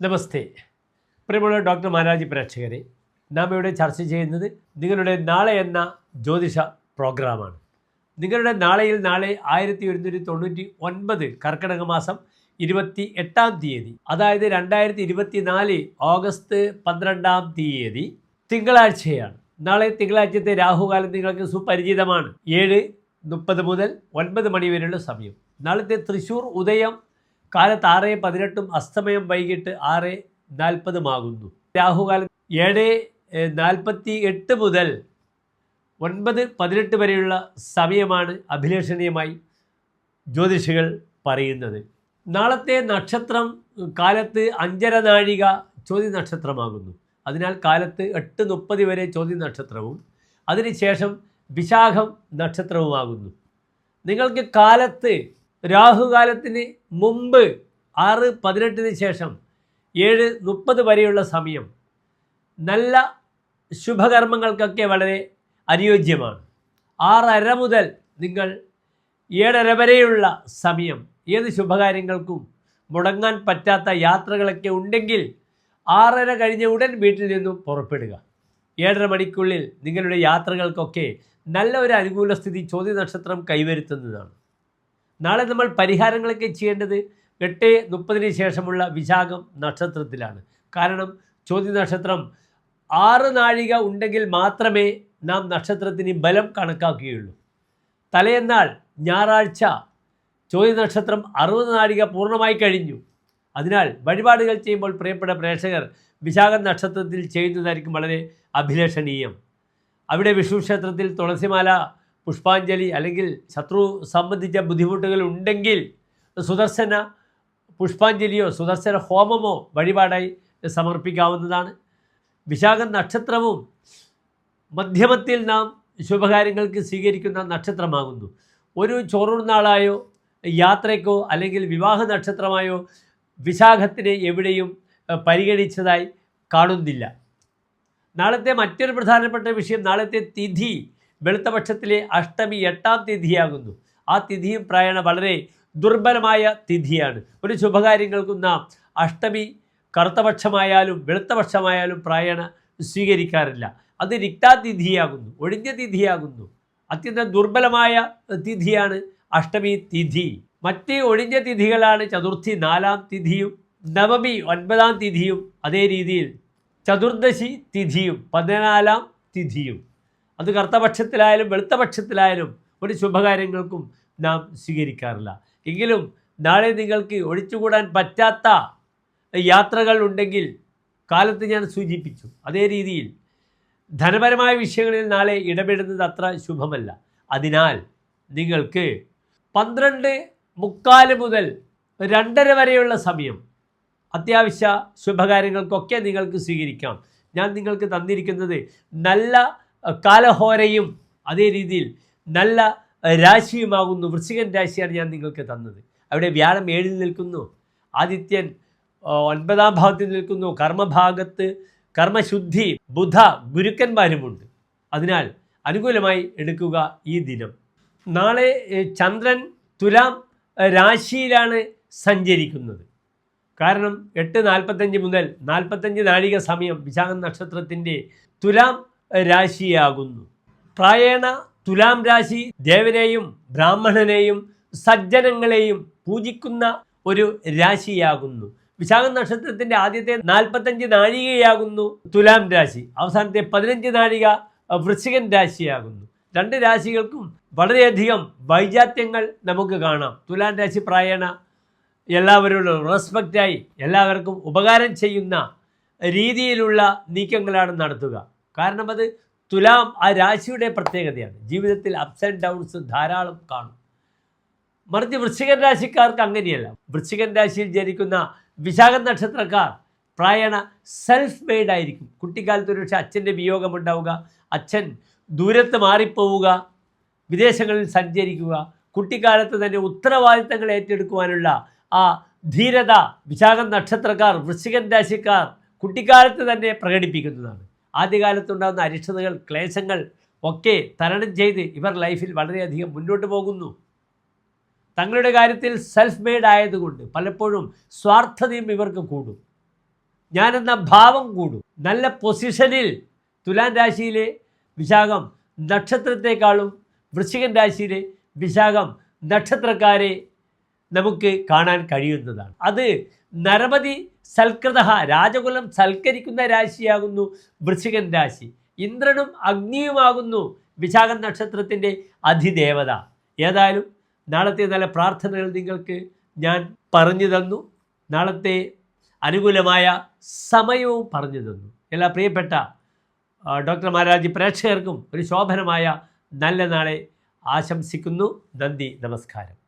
നമസ്തേ. പ്രിയമുള്ള ഡോക്ടർ മാരാജി പ്രേക്ഷകരെ നാം ഇവിടെ ചർച്ച ചെയ്യുന്നത് നിങ്ങളുടെ നാളെ എന്ന ജ്യോതിഷ പ്രോഗ്രാമാണ്. നിങ്ങളുടെ നാളെയിൽ നാളെ ആയിരത്തി ഒരുന്നൂറ്റി തൊണ്ണൂറ്റി ഒൻപത് കർക്കിടക മാസം ഇരുപത്തി എട്ടാം തീയതി അതായത് രണ്ടായിരത്തി ഇരുപത്തി നാല് ഓഗസ്റ്റ് പന്ത്രണ്ടാം തീയതി തിങ്കളാഴ്ചയാണ്. നാളെ തിങ്കളാഴ്ചത്തെ രാഹുകാലം നിങ്ങൾക്ക് സുപരിചിതമാണ്. ഏഴ് മുപ്പത് മുതൽ ഒൻപത് മണി വരെയുള്ള സമയം. നാളത്തെ തൃശ്ശൂർ ഉദയം കാലത്ത് ആറ് പതിനെട്ടും അസ്തമയം വൈകിട്ട് ആറ് നാൽപ്പതുമാകുന്നു രാഹുകാലം ഏഴ് നാൽപ്പത്തി എട്ട് മുതൽ ഒൻപത് പതിനെട്ട് വരെയുള്ള സമയമാണ് അഭിലഷണീയമായി ജ്യോതിഷികൾ പറയുന്നത്. നാളത്തെ നക്ഷത്രം കാലത്ത് അഞ്ചര നാഴിക ചോദ്യ നക്ഷത്രമാകുന്നു. അതിനാൽ കാലത്ത് എട്ട് മുപ്പത് വരെ ചോദ്യ നക്ഷത്രവും അതിനുശേഷം വിശാഖം നക്ഷത്രവുമാകുന്നു. നിങ്ങൾക്ക് കാലത്ത് രാഹുകാലത്തിന് മുമ്പ് ആറ് പതിനെട്ടിന് ശേഷം ഏഴ് മുപ്പത് വരെയുള്ള സമയം നല്ല ശുഭകർമ്മങ്ങൾക്കൊക്കെ വളരെ അനുയോജ്യമാണ്. ആറര മുതൽ നിങ്ങൾ ഏഴര വരെയുള്ള സമയം ഏത് ശുഭകാര്യങ്ങൾക്കും മുടങ്ങാൻ പറ്റാത്ത യാത്രകളൊക്കെ ഉണ്ടെങ്കിൽ ആറര കഴിഞ്ഞ ഉടൻ വീട്ടിൽ നിന്നും പുറപ്പെടുക. ഏഴര മണിക്കുള്ളിൽ നിങ്ങളുടെ യാത്രകൾക്കൊക്കെ നല്ല ഒരു അനുകൂല സ്ഥിതി ചോദ്യ നക്ഷത്രം കൈവരുത്തുന്നതാണ്. നാളെ നമ്മൾ പരിഹാരങ്ങളൊക്കെ ചെയ്യേണ്ടത് എട്ട് മുപ്പതിന് ശേഷമുള്ള വിശാഖം നക്ഷത്രത്തിലാണ്. കാരണം ചോദ്യ നക്ഷത്രം ആറ് നാഴിക ഉണ്ടെങ്കിൽ മാത്രമേ നാം നക്ഷത്രത്തിന് ബലം കണക്കാക്കുകയുള്ളൂ. തലേന്നാൾ ഞായറാഴ്ച ചോദ്യ നക്ഷത്രം അറുപത് നാഴിക പൂർണമായി കഴിഞ്ഞു. അതിനാൽ വഴിപാടുകൾ ചെയ്യുമ്പോൾ പ്രിയപ്പെട്ട പ്രേക്ഷകർ വിശാഖ നക്ഷത്രത്തിൽ ചെയ്യുന്നതായിരിക്കും വളരെ അഭിലഷണീയം. അവിടെ വിഷ്ണു ക്ഷേത്രത്തിൽ തുളസിമാല പുഷ്പാഞ്ജലി അല്ലെങ്കിൽ ശത്രു സംബന്ധിച്ച ബുദ്ധിമുട്ടുകൾ ഉണ്ടെങ്കിൽ സുദർശന പുഷ്പാഞ്ജലിയോ സുദർശന ഹോമമോ വഴിപാടായി സമർപ്പിക്കാവുന്നതാണ്. വിശാഖ നക്ഷത്രവും മധ്യമത്തിൽ നാം ശുഭകാര്യങ്ങൾക്ക് സ്വീകരിക്കുന്ന നക്ഷത്രമാകുന്നു. ഒരു ചോറുനാളായോ യാത്രയ്ക്കോ അല്ലെങ്കിൽ വിവാഹ നക്ഷത്രമായോ വിശാഖത്തിനെ എവിടെയും പരിഗണിച്ചതായി കാണുന്നില്ല. നാളത്തെ മറ്റൊരു പ്രധാനപ്പെട്ട വിഷയം നാളത്തെ തിഥി വെളുത്തപക്ഷത്തിലെ അഷ്ടമി എട്ടാം തിഥിയാകുന്നു. ആ തിഥിയും പ്രായണ വളരെ ദുർബലമായ തിഥിയാണ്. ഒരു ശുഭകാര്യങ്ങൾക്കും നാം അഷ്ടമി കറുത്തപക്ഷമായാലും വെളുത്തപക്ഷമായാലും പ്രായണ സ്വീകരിക്കാറില്ല. അത് രിക്താതിഥിയാകുന്നു ഒഴിഞ്ഞ തിഥിയാകുന്നു. അത്യന്തം ദുർബലമായ തിഥിയാണ് അഷ്ടമി തിഥി. മറ്റ് ഒഴിഞ്ഞ തിഥികളാണ് ചതുർത്ഥി നാലാം തിഥിയും നവമി ഒൻപതാം തിഥിയും. അതേ രീതിയിൽ ചതുർദശി തിഥിയും പതിനാലാം തിഥിയും. അത് കറുത്തപക്ഷത്തിലായാലും വെളുത്തപക്ഷത്തിലായാലും ഒരു ശുഭകാര്യങ്ങൾക്കും നാം സ്വീകരിക്കാറില്ല. എങ്കിലും നാളെ നിങ്ങൾക്ക് ഒഴിച്ചുകൂടാൻ പറ്റാത്ത യാത്രകൾ ഉണ്ടെങ്കിൽ കാലത്ത് ഞാൻ സൂചിപ്പിച്ചു. അതേ രീതിയിൽ ധനപരമായ വിഷയങ്ങളിൽ നാളെ ഇടപെടുന്നത് അത്ര ശുഭമല്ല. അതിനാൽ നിങ്ങൾക്ക് പന്ത്രണ്ട് മുക്കാൽ മുതൽ രണ്ടര വരെയുള്ള സമയം അത്യാവശ്യ ശുഭകാര്യങ്ങൾക്കൊക്കെ നിങ്ങൾക്ക് സ്വീകരിക്കാം. ഞാൻ നിങ്ങൾക്ക് തന്നിരിക്കുന്നത് നല്ല കാലഹോരയും അതേ രീതിയിൽ നല്ല രാശിയുമാകുന്നു. വൃശ്ചികൻ രാശിയാണ് ഞാൻ നിങ്ങൾക്ക് തന്നത്. അവിടെ വ്യാഴം ഏഴിൽ നിൽക്കുന്നു. ആദിത്യൻ ഒൻപതാം ഭാഗത്തിൽ നിൽക്കുന്നു. കർമ്മഭാഗത്ത് കർമ്മശുദ്ധി ബുധ ഗുരുക്കന്മാരുമുണ്ട്. അതിനാൽ അനുകൂലമായി എടുക്കുക ഈ ദിനം. നാളെ ചന്ദ്രൻ തുലാം രാശിയിലാണ് സഞ്ചരിക്കുന്നത്. കാരണം എട്ട് നാൽപ്പത്തഞ്ച് മുതൽ നാൽപ്പത്തഞ്ച് നാഴിക സമയം വിശാഖ നക്ഷത്രത്തിന്റെ തുലാം രാശിയാകുന്നു. പ്രായണ തുലാം രാശി ദേവനെയും ബ്രാഹ്മണനെയും സജ്ജനങ്ങളെയും പൂജിക്കുന്ന ഒരു രാശിയാകുന്നു. വിശാഖ നക്ഷത്രത്തിന്റെ ആദ്യത്തെ നാൽപ്പത്തഞ്ച് നാഴികയാകുന്നു തുലാം രാശി. അവസാനത്തെ പതിനഞ്ച് നാഴിക വൃശ്ചികൻ രാശിയാകുന്നു. രണ്ട് രാശികൾക്കും വളരെയധികം വൈജാത്യങ്ങൾ നമുക്ക് കാണാം. തുലാം രാശി പ്രായണ എല്ലാവരോടും റെസ്പെക്റ്റായി എല്ലാവർക്കും ഉപകാരം ചെയ്യുന്ന രീതിയിലുള്ള നീക്കങ്ങളാണ് നടത്തുക. കാരണം അത് തുലാം ആ രാശിയുടെ പ്രത്യേകതയാണ്. ജീവിതത്തിൽ അപ്സ് ആൻഡ് ഡൗൺസ് ധാരാളം കാണും. മറിച്ച് വൃശ്ചികൻ രാശിക്കാർക്ക് അങ്ങനെയല്ല. വൃശ്ചികൻ രാശിയിൽ ജനിക്കുന്ന വിശാഖ നക്ഷത്രക്കാർ പ്രായണ സെൽഫ് മെയ്ഡ് ആയിരിക്കും. കുട്ടിക്കാലത്ത് ഒരുപക്ഷെ അച്ഛന്റെ വിയോഗമുണ്ടാവുക അച്ഛൻ ദൂരത്ത് മാറിപ്പോവുക വിദേശങ്ങളിൽ സഞ്ചരിക്കുക കുട്ടിക്കാലത്ത് തന്നെ ഉത്തരവാദിത്തങ്ങൾ ഏറ്റെടുക്കുവാനുള്ള ആ ധീരത വിശാഖ നക്ഷത്രക്കാർ വൃശ്ചികൻ രാശിക്കാർ കുട്ടിക്കാലത്ത് തന്നെ പ്രകടിപ്പിക്കുന്നതാണ്. ആദ്യകാലത്തുണ്ടാകുന്ന അരിഷ്ടതകൾ ക്ലേശങ്ങൾ ഒക്കെ തരണം ചെയ്ത് ഇവർ ലൈഫിൽ വളരെയധികം മുന്നോട്ട് പോകുന്നു. തങ്ങളുടെ കാര്യത്തിൽ സെൽഫ് മെയ്ഡ് ആയതുകൊണ്ട് പലപ്പോഴും സ്വാർത്ഥതയും ഇവർക്ക് കൂടും. ഞാനെന്ന ഭാവം കൂടും. നല്ല പൊസിഷനിൽ തുലാൻ രാശിയിലെ വിശാഖം നക്ഷത്രത്തെക്കാളും വൃശ്ചികൻ രാശിയിലെ വിശാഖം നക്ഷത്രക്കാരെ നമുക്ക് കാണാൻ കഴിയുന്നതാണ്. അത് നരപതി സൽകൃത രാജകുലം സൽക്കരിക്കുന്ന രാശിയാകുന്നു വൃശ്ചികൻ രാശി. ഇന്ദ്രനും അഗ്നിയുമാകുന്നു വിശാഖം നക്ഷത്രത്തിന്റെ അധിദേവത ഏതായാലും നാളത്തെ നല്ല പ്രാർത്ഥനകൾ നിങ്ങൾക്ക് ഞാൻ പറഞ്ഞു തന്നു. നാളത്തെ അനുകൂലമായ സമയവും പറഞ്ഞു തന്നു. എല്ലാ പ്രിയപ്പെട്ട ഡോക്ടർ മഹാരാജി പ്രേക്ഷകർക്കും ഒരു ശോഭനമായ നല്ല നാളെ ആശംസിക്കുന്നു. നന്ദി നമസ്കാരം.